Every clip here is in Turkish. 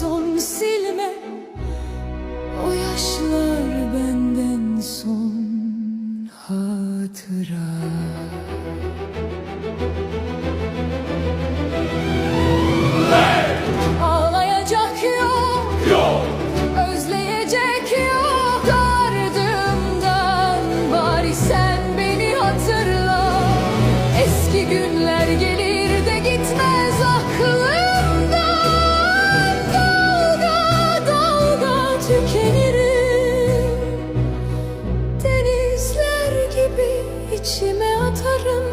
son silme O yaşlar benden son hatıra. Ağlayacak yok. Özleyecek yok. Ardımdan Bari sen beni hatırla. Eski günler atarım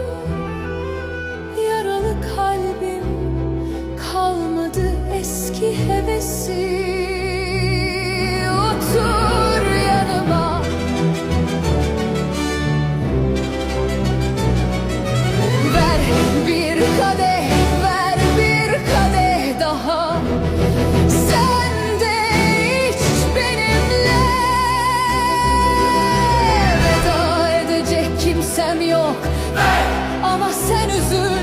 yüzü.